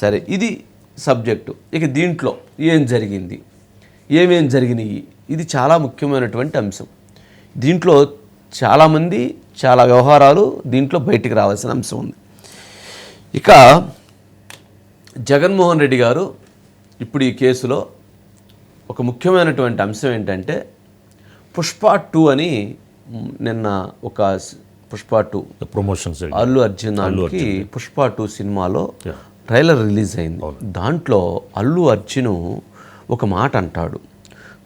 సరే ఇది సబ్జెక్టు. ఇక దీంట్లో ఏం జరిగింది? ఏమేం జరిగినాయి? ఇది చాలా ముఖ్యమైనటువంటి అంశం. దీంట్లో చాలామంది చాలా వ్యవహారాలు దీంట్లో బయటికి రావాల్సిన అంశం ఉంది. ఇక జగన్మోహన్ రెడ్డి గారు ఇప్పుడు ఈ కేసులో ఒక ముఖ్యమైనటువంటి అంశం ఏంటంటే పుష్ప టూ అని నిన్న ఒక Pushpa two promotions Allu Arjun Pushpa two సినిమాలో ట్రైలర్ రిలీజ్ అయింది. దాంట్లో అల్లు అర్జున్ ఒక మాట అంటాడు.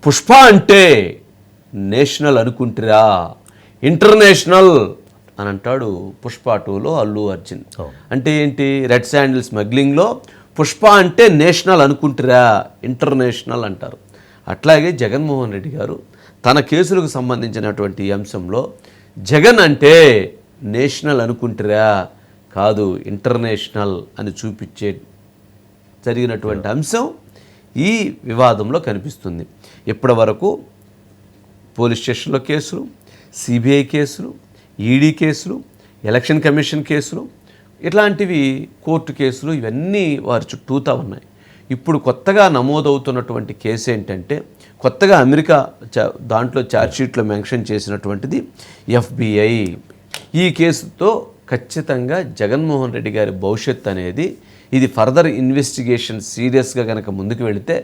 పుష్ప అంటే నేషనల్ అనుకుంటురా ఇంటర్నేషనల్ అని అంటాడు పుష్ప టూలో అల్లు అర్జున్. అంటే ఏంటి? రెడ్ శాండిల్ స్మగ్లింగ్లో పుష్ప అంటే నేషనల్ అనుకుంటురా ఇంటర్నేషనల్ అంటారు. అట్లాగే జగన్మోహన్ రెడ్డి గారు తన కేసులకు సంబంధించినటువంటి అంశంలో జగన్ అంటే నేషనల్ అనుకుంటురా కాదు ఇంటర్నేషనల్ అని చూపించే జరిగినటువంటి అంశం ఈ వివాదంలో కనిపిస్తుంది. ఇప్పటి వరకు పోలీస్ స్టేషన్లో కేసులు సిబిఐ కేసులు ఈడీ కేసులు ఎలక్షన్ కమిషన్ కేసులు ఇట్లాంటివి కోర్టు కేసులు ఇవన్నీ వారి చుట్టూతా ఉన్నాయి. ఇప్పుడు కొత్తగా నమోదవుతున్నటువంటి కేసు ఏంటంటే కొత్తగా అమెరికా దాంట్లో ఛార్జ్షీట్లో మెన్షన్ చేసినటువంటిది ఎఫ్బిఐ ఈ కేసుతో ఖచ్చితంగా జగన్మోహన్ రెడ్డి గారి భవిష్యత్ అనేది ఇది ఫర్దర్ ఇన్వెస్టిగేషన్ సీరియస్గా కనుక ముందుకు వెళితే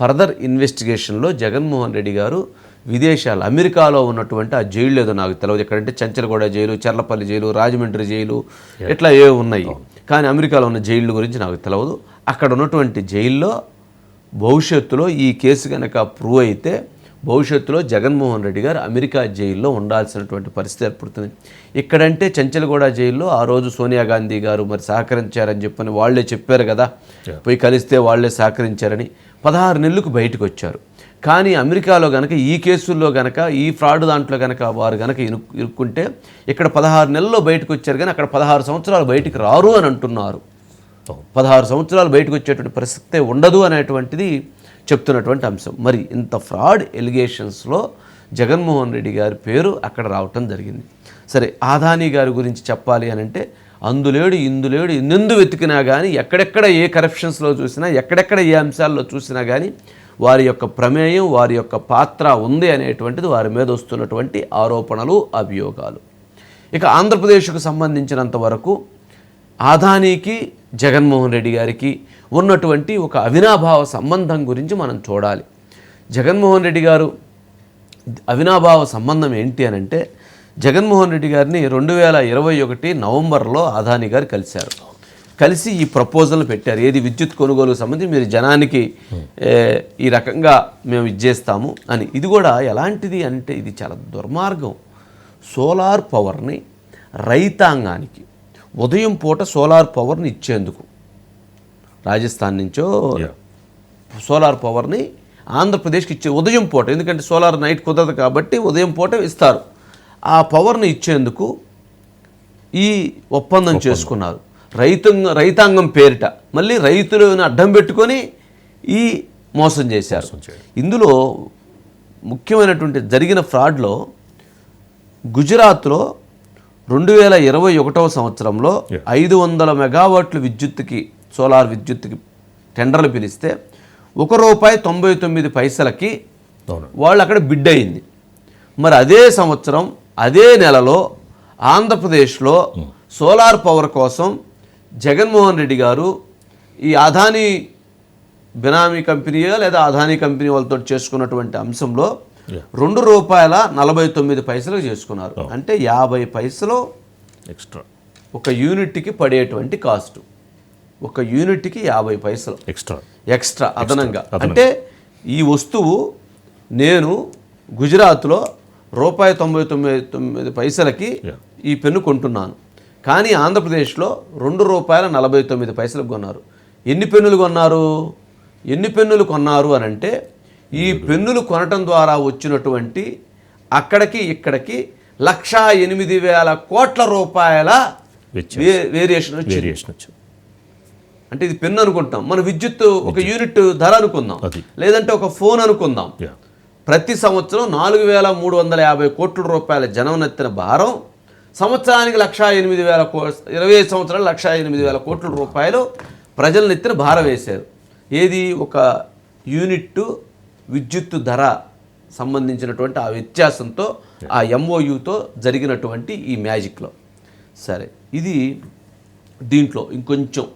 ఫర్దర్ ఇన్వెస్టిగేషన్లో జగన్మోహన్ రెడ్డి గారు విదేశాలు అమెరికాలో ఉన్నటువంటి ఆ జైలు ఏదో నాకు తెలియదు ఎక్కడంటే Chanchalguda jail Cherlapalli jail Rajahmundry jail ఇట్లా ఏ ఉన్నాయి. కానీ అమెరికాలో ఉన్న జైళ్ళ గురించి నాకు తెలియదు అక్కడ ఉన్నటువంటి జైల్లో భవిష్యత్తులో ఈ కేసు కనుక ప్రూవ్ అయితే భవిష్యత్తులో జగన్మోహన్ రెడ్డి గారు అమెరికా జైల్లో ఉండాల్సినటువంటి పరిస్థితి ఏర్పడుతుంది. ఇక్కడంటే చంచలగూడ జైల్లో ఆ రోజు సోనియా గాంధీ గారు మరి సహకరించారని చెప్పని వాళ్ళే చెప్పారు కదా. పోయి కలిస్తే వాళ్ళే సహకరించారని పదహారు నెలలకు బయటకు వచ్చారు. కానీ అమెరికాలో గనక ఈ కేసుల్లో గనక ఈ ఫ్రాడ్ దాంట్లో గనక వారు గనక ఇరుక్ ఇరుక్కుంటే ఇక్కడ పదహారు నెలల్లో బయటకు వచ్చారు కానీ అక్కడ పదహారు సంవత్సరాలు బయటికి రారు అని అంటున్నారు. పదహారు సంవత్సరాలు బయటకు వచ్చేటువంటి పరిస్థితి ఉండదు అనేటువంటిది చెప్తున్నటువంటి అంశం. మరి ఇంత ఫ్రాడ్ ఎలిగేషన్స్లో జగన్మోహన్ రెడ్డి గారి పేరు అక్కడ రావటం జరిగింది. సరే ఆదానీ గారి గురించి చెప్పాలి అని అంటే అందులేడు ఇందులేడు ఎన్నెందు వెతికినా కానీ ఎక్కడెక్కడ ఏ కరప్షన్స్లో చూసినా ఎక్కడెక్కడ ఏ అంశాల్లో చూసినా కానీ వారి యొక్క ప్రమేయం వారి యొక్క పాత్ర ఉంది అనేటువంటిది వారి మీద వస్తున్నటువంటి ఆరోపణలు అభియోగాలు. ఇక ఆంధ్రప్రదేశ్కు సంబంధించినంత వరకు ఆదానీకి జగన్మోహన్ రెడ్డి గారికి ఉన్నటువంటి ఒక అవినాభావ సంబంధం గురించి మనం చూడాలి. జగన్మోహన్ రెడ్డి గారు అవినాభావ సంబంధం ఏంటి అని అంటే జగన్మోహన్ రెడ్డి గారిని రెండు వేల ఇరవై ఒకటి నవంబర్లో అదాని గారు కలిశారు. కలిసి ఈ ప్రపోజల్ పెట్టారు. ఏది విద్యుత్ కొనుగోలు సంబంధించి మీరు జనానికి ఈ రకంగా మేము ఇచ్చేస్తాము అని. ఇది కూడా ఎలాంటిది అంటే ఇది చాలా దుర్మార్గం. సోలార్ పవర్ని రైతాంగానికి ఉదయం పూట సోలార్ పవర్ని ఇచ్చేందుకు. రాజస్థాన్ నుంచో సోలార్ పవర్ని ఆంధ్రప్రదేశ్కి ఇచ్చే ఉదయం పూట ఎందుకంటే సోలార్ నైట్ కుదరదు కాబట్టి ఉదయం పూట ఇస్తారు. ఆ పవర్ని ఇచ్చేందుకు ఈ ఒప్పందం చేసుకున్నారు. రైతాంగ రైతాంగం పేరిట మళ్ళీ రైతులను అడ్డం పెట్టుకొని ఈ మోసం చేశారు. ఇందులో ముఖ్యమైనటువంటి జరిగిన ఫ్రాడ్లో గుజరాత్లో రెండు వేల ఇరవై ఒకటవ సంవత్సరంలో ఐదు వందల మెగావాట్ల విద్యుత్తుకి సోలార్ విద్యుత్తుకి టెండర్లు పిలిస్తే ఒక రూపాయి తొంభై తొమ్మిది పైసలకి వాళ్ళు అక్కడ బిడ్ అయింది. మరి అదే సంవత్సరం అదే నెలలో ఆంధ్రప్రదేశ్లో సోలార్ పవర్ కోసం జగన్మోహన్ రెడ్డి గారు ఈ అదానీ బినామీ కంపెనీయో లేదా అదానీ కంపెనీ వాళ్ళతో చేసుకున్నటువంటి అంశంలో. రెండు రూపాయల నలభై తొమ్మిది పైసలకు చేసుకున్నారు. అంటే యాభై పైసలు ఎక్స్ట్రా ఒక యూనిట్కి పడేటువంటి కాస్ట్. ఒక యూనిట్కి యాభై పైసలు. ఎక్స్ట్రా ఎక్స్ట్రా అదనంగా. అంటే ఈ వస్తువు నేను గుజరాత్లో రూపాయి తొంభై తొమ్మిది తొమ్మిది పైసలకి. ఈ పెన్ను కొంటున్నాను. కానీ ఆంధ్రప్రదేశ్లో రెండు రూపాయల నలభై తొమ్మిది పైసలకు కొన్నారు. ఎన్ని పెన్నులు కొన్నారు? ఎన్ని పెన్నులు కొన్నారు అని అంటే ఈ పెన్నులు కొనటం ద్వారా వచ్చినటువంటి అక్కడికి ఇక్కడికి లక్షా ఎనిమిది వేల కోట్ల రూపాయల వెచ్చ వేరియేషన్ వేరియేషన్ వచ్చింది. అంటే ఇది పెన్ అనుకుంటాం. మన విద్యుత్ ఒక యూనిట్ ధర అనుకుందాం. లేదంటే ఒక ఫోన్ అనుకుందాం. ప్రతి సంవత్సరం నాలుగు వేల మూడు వందల యాభై కోట్ల రూపాయల జనం నెత్తిన భారం. సంవత్సరానికి లక్షా ఎనిమిది వేల కో ఇరవై ఐదు సంవత్సరాలు లక్షా ఎనిమిది వేల కోట్ల రూపాయలు ప్రజల ఎత్తిన భారం వేశారు. ఏది ఒక యూనిట్ విద్యుత్తు ధర సంబంధించినటువంటి ఆ వ్యత్యాసంతో ఆ ఎంఓయుతో జరిగినటువంటి ఈ మ్యాజిక్లో. సరే ఇది దీంట్లో ఇంకొంచెం